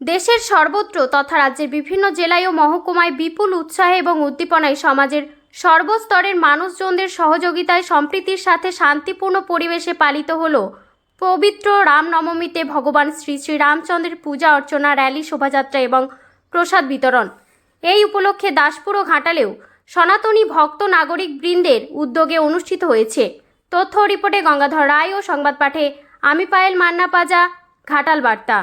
দেশের সর্বত্র তথা রাজ্যের বিভিন্ন জেলায় ও মহকুমায় বিপুল উৎসাহে এবং উদ্দীপনায় সমাজের সর্বস্তরের মানুষজনদের সহযোগিতায় সম্প্রীতির সাথে শান্তিপূর্ণ পরিবেশে পালিত হল পবিত্র রামনবমীতে ভগবান শ্রী শ্রী রামচন্দ্রের পূজা অর্চনা, র্যালি, শোভাযাত্রা এবং প্রসাদ বিতরণ। এই উপলক্ষে দাসপুর ও ঘাটালেও সনাতনী ভক্ত নাগরিক বৃন্দের উদ্যোগে অনুষ্ঠিত হয়েছে। তথ্য রিপোর্টে গঙ্গাধর রায় ও সংবাদ পাঠে আমি পায়েল মান্না পাজা, ঘাটাল বার্তা।